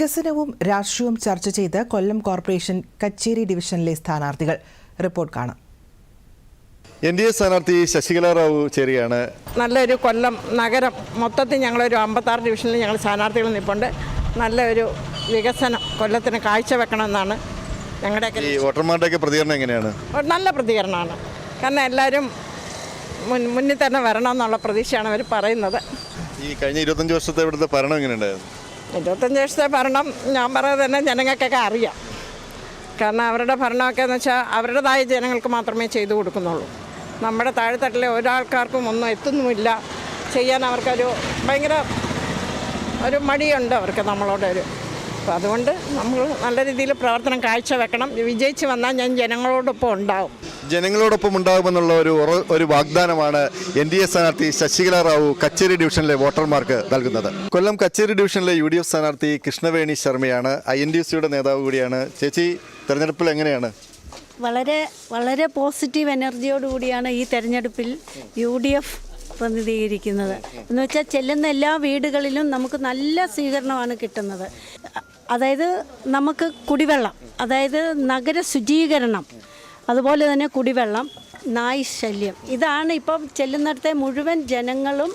വികസനവും രാഷ്ട്രീയവും ചർച്ച ചെയ്ത് കൊല്ലം കോർപ്പറേഷൻ കച്ചേരി ഡിവിഷനിലെ സ്ഥാനാർത്ഥികൾ. റിപ്പോർട്ട് കാണാം. എൻ ഡി എ സ്ഥാനാർത്ഥി ശശികല റാവു ചേരിയാണ് നല്ലൊരു കൊല്ലം നഗരം. മൊത്തത്തിൽ ഞങ്ങളൊരു അമ്പത്താറ് ഡിവിഷനിൽ ഞങ്ങൾ സ്ഥാനാർത്ഥികൾ നിൽപ്പുണ്ട്. നല്ലൊരു വികസനം കൊല്ലത്തിന് കാഴ്ചവെക്കണമെന്നാണ് ഞങ്ങളുടെയൊക്കെ ഈ വോട്ടർമാരുടെയൊക്കെ പ്രതികരണം എങ്ങനെയാണ്? ഒരു നല്ല പ്രതികരണമാണ്. കാരണം എല്ലാവരും മുൻ മുന്നിൽ തന്നെ വരണമെന്നുള്ള പ്രതീക്ഷയാണ് അവർ പറയുന്നത്. ഈ കഴിഞ്ഞ ഇരുപത്തഞ്ച് വർഷത്തെ ഇവിടുത്തെ ഭരണം എങ്ങനെയുണ്ടായിരുന്നു? ഇരുപത്തഞ്ച് വർഷത്തെ ഭരണം ഞാൻ പറയുന്നത് തന്നെ ജനങ്ങൾക്കൊക്കെ അറിയാം. കാരണം അവരുടെ ഭരണമൊക്കെ എന്ന് വെച്ചാൽ അവരുടേതായ ജനങ്ങൾക്ക് മാത്രമേ ചെയ്തു കൊടുക്കുന്നുള്ളൂ. നമ്മുടെ താഴെത്തട്ടിലെ ഒരാൾക്കാർക്കും ഒന്നും എത്തുന്നുമില്ല. ചെയ്യാൻ അവർക്കൊരു ഭയങ്കര ഒരു മടിയുണ്ട് അവർക്ക് നമ്മളോട് അപ്പം അതുകൊണ്ട് നമ്മൾ നല്ല രീതിയിൽ പ്രവർത്തനം കാഴ്ചവെക്കണം വിജയിച്ച് വന്നാൽ ഞാൻ ജനങ്ങളോടൊപ്പം ഉണ്ടാവും. ജനങ്ങളോടൊപ്പം ഉണ്ടാകുമെന്നുള്ള ഒരു ഒരു വാഗ്ദാനമാണ് എൻ ഡി എ സ്ഥാനാർത്ഥി ശശികല റാവു കച്ചേരി ഡിവിഷനിലെ വോട്ടർമാർക്ക് നൽകുന്നത്. കൊല്ലം കച്ചേരി ഡിവിഷനിലെ യു ഡി എഫ് സ്ഥാനാർത്ഥി കൃഷ്ണവേണി ശർമ്മയാണ് ഐ എൻ ഡി എഫ് സിയുടെ നേതാവ് കൂടിയാണ്. ചേച്ചി തെരഞ്ഞെടുപ്പിൽ എങ്ങനെയാണ്? വളരെ വളരെ പോസിറ്റീവ് എനർജിയോടുകൂടിയാണ് ഈ തെരഞ്ഞെടുപ്പിൽ യു ഡി എഫ് പ്രതിനിധീകരിക്കുന്നത്. എന്ന് വെച്ചാൽ ചെല്ലുന്ന എല്ലാ വീടുകളിലും നമുക്ക് നല്ല സ്വീകരണമാണ് കിട്ടുന്നത്. അതായത് നമുക്ക് കുടിവെള്ളം അതായത് നഗര ശുചീകരണം അതുപോലെ തന്നെ കുടിവെള്ളം നായ് ശല്യം ഇതാണ് ഇപ്പം ചെല്ലുന്നിടത്തെ മുഴുവൻ ജനങ്ങളും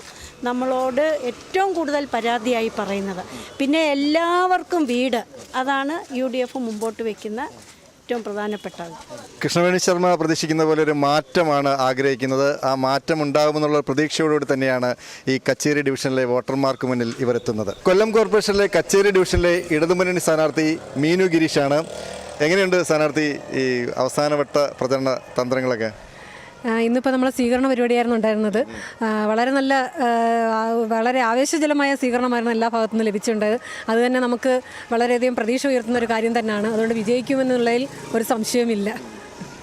നമ്മളോട് ഏറ്റവും കൂടുതൽ പരാതിയായി പറയുന്നത്. പിന്നെ എല്ലാവർക്കും വീട് അതാണ് യു ഡി എഫ് മുമ്പോട്ട് വയ്ക്കുന്ന ഏറ്റവും പ്രധാനപ്പെട്ടത് കൃഷ്ണവേണി ശർമ്മ പ്രതീക്ഷിക്കുന്ന പോലെ ഒരു മാറ്റമാണ് ആഗ്രഹിക്കുന്നത്. ആ മാറ്റം ഉണ്ടാകുമെന്നുള്ള പ്രതീക്ഷയോടുകൂടി തന്നെയാണ് ഈ കച്ചേരി ഡിവിഷനിലെ വോട്ടർമാർക്ക് മുന്നിൽ ഇവരെത്തുന്നത്. കൊല്ലം കോർപ്പറേഷനിലെ കച്ചേരി ഡിവിഷനിലെ ഇടതുമുന്നണി സ്ഥാനാർത്ഥി മീനു ഗിരീഷാണ്. എങ്ങനെയുണ്ട് സ്ഥാനാർത്ഥി ഈ അവസാനവട്ട പ്രചരണ തന്ത്രങ്ങളൊക്കെ? ഇന്നിപ്പോൾ നമ്മൾ സ്വീകരണ പരിപാടിയായിരുന്നു ഉണ്ടായിരുന്നത്. വളരെ നല്ല വളരെ ആവേശജലമായ സ്വീകരണമായിരുന്നു എല്ലാ ഭാഗത്തു നിന്നും ലഭിച്ചിട്ടുണ്ടായത്. അത് തന്നെ നമുക്ക് വളരെയധികം പ്രതീക്ഷ ഉയർത്തുന്ന ഒരു കാര്യം തന്നെയാണ്. അതുകൊണ്ട് വിജയിക്കുമെന്നുള്ളതിൽ ഒരു സംശയവുമില്ല.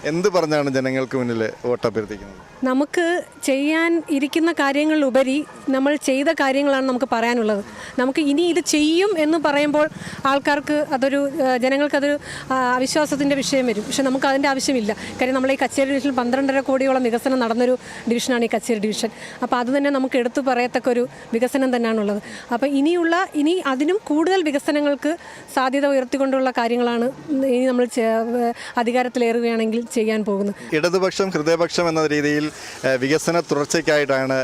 എന്ത് പറഞ്ഞാണ് ജനങ്ങൾക്ക് മുന്നിൽ വോട്ട് അഭ്യർത്ഥിക്കുന്നത്? നമുക്ക് ചെയ്യാൻ ഇരിക്കുന്ന കാര്യങ്ങളിലുപരി നമ്മൾ ചെയ്ത കാര്യങ്ങളാണ് നമുക്ക് പറയാനുള്ളത്. നമുക്ക് ഇനി ഇത് ചെയ്യും എന്ന് പറയുമ്പോൾ ആൾക്കാർക്ക് അതൊരു ജനങ്ങൾക്കതൊരു അവിശ്വാസത്തിന്റെ വിഷയം വരും. പക്ഷെ നമുക്ക് അതിന്റെ ആവശ്യമില്ല. കാര്യം നമ്മൾ ഈ കച്ചേരി ഡിവിഷൻ പന്ത്രണ്ടര കോടിയോളം വികസനം നടന്നൊരു ഡിവിഷനാണ് ഈ കച്ചേരി ഡിവിഷൻ. അപ്പോൾ അത് തന്നെ നമുക്ക് എടുത്തു പറയത്തക്ക ഒരു വികസനം തന്നെയാണുള്ളത് അപ്പോൾ ഇനിയുള്ള ഇനി അതിനും കൂടുതൽ വികസനങ്ങൾക്ക് സാധ്യത ഉയർത്തിക്കൊണ്ടുള്ള കാര്യങ്ങളാണ് ഇനി നമ്മൾ അധികാരത്തിലേറുകയാണെങ്കിൽ ചെയ്യാൻ പോകുന്നു. ഇടതുപക്ഷം ഹൃദയപക്ഷം എന്ന രീതിയിൽ വികസന തുടർച്ചയ്ക്കായിട്ടാണ്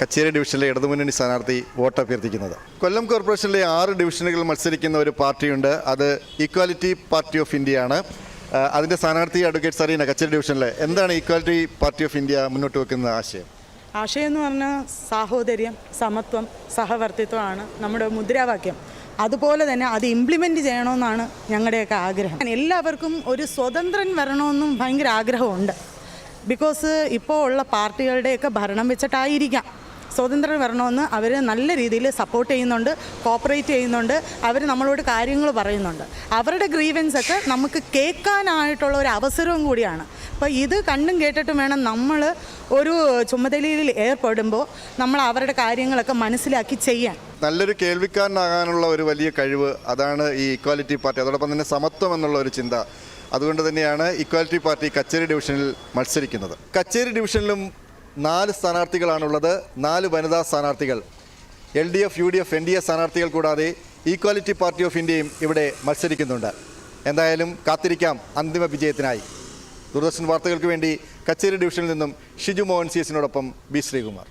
കച്ചേരി ഡിവിഷനിലെ ഇടതുമുന്നണി സ്ഥാനാർത്ഥി വോട്ട് അഭ്യർത്ഥിക്കുന്നത്. കൊല്ലം കോർപ്പറേഷനിലെ ആറ് ഡിവിഷനുകൾ മത്സരിക്കുന്ന ഒരു പാർട്ടിയുണ്ട്. അത് ഈക്വാലിറ്റി പാർട്ടി ഓഫ് ഇന്ത്യ ആണ്. അതിന്റെ സ്ഥാനാർത്ഥി അഡ്വക്കേറ്റ് സറീന കച്ചേരി ഡിവിഷനിലെ എന്താണ് ഈക്വാലിറ്റി പാർട്ടി ഓഫ് ഇന്ത്യ മുന്നോട്ട് വെക്കുന്ന ആശയം? ആശയം എന്ന് പറഞ്ഞാൽ സാഹോദര്യം സമത്വം സഹവർത്തിത്വമാണ് നമ്മുടെ മുദ്രാവാക്യം. അതുപോലെ തന്നെ അത് ഇംപ്ലിമെന്റ് ചെയ്യണമെന്നാണ് ഞങ്ങളുടെയൊക്കെ ആഗ്രഹം. എല്ലാവർക്കും ഒരു സ്വതന്ത്രൻ വരണമെന്നും ഭയങ്കര ആഗ്രഹമുണ്ട്. ബിക്കോസ് ഇപ്പോൾ ഉള്ള പാർട്ടികളുടെയൊക്കെ ഭരണം വെച്ചിട്ടായിരിക്കാം. സ്വതന്ത്രൻ വരണമെന്ന് അവർ നല്ല രീതിയിൽ സപ്പോർട്ട് ചെയ്യുന്നുണ്ട് കോപ്പറേറ്റ് ചെയ്യുന്നുണ്ട് അവർ നമ്മളോട് കാര്യങ്ങൾ പറയുന്നുണ്ട്. അവരുടെ ഗ്രീവൻസ് ഒക്കെ നമുക്ക് കേൾക്കാനായിട്ടുള്ള ഒരു അവസരവും കൂടിയാണ്. അപ്പോൾ ഇത് കണ്ടും കേട്ടിട്ടും വേണം നമ്മൾ ഒരു ചുമതലയിൽ ഏർപ്പെടുമ്പോൾ നമ്മൾ അവരുടെ കാര്യങ്ങളൊക്കെ മനസ്സിലാക്കി ചെയ്യാൻ. നല്ലൊരു കേൾവിക്കാരനാകാനുള്ള ഒരു വലിയ കഴിവ് അതാണ് ഈ ഇക്വാലിറ്റി പാർട്ടി അതോടൊപ്പം തന്നെ സമത്വം എന്നുള്ള ഒരു ചിന്ത അതുകൊണ്ട് തന്നെയാണ് ഇക്വാലിറ്റി പാർട്ടി കച്ചേരി ഡിവിഷനിൽ മത്സരിക്കുന്നത്. കച്ചേരി ഡിവിഷനിലും നാല് സ്ഥാനാർത്ഥികളാണുള്ളത്. നാല് വനിതാ സ്ഥാനാർത്ഥികൾ. L D F U D F N D A സ്ഥാനാർത്ഥികൾ കൂടാതെ ഈക്വാലിറ്റി പാർട്ടി ഓഫ് ഇന്ത്യയും ഇവിടെ മത്സരിക്കുന്നുണ്ട്. എന്തായാലും കാത്തിരിക്കാം. അന്തിമ വിജയത്തിനായി. ദൂരദർശൻ വാർത്തകൾക്ക് വേണ്ടി കച്ചേരി ഡിവിഷനിൽ നിന്നും ഷിജു മോഹൻ സി എസിനോടൊപ്പം ബി ശ്രീകുമാർ.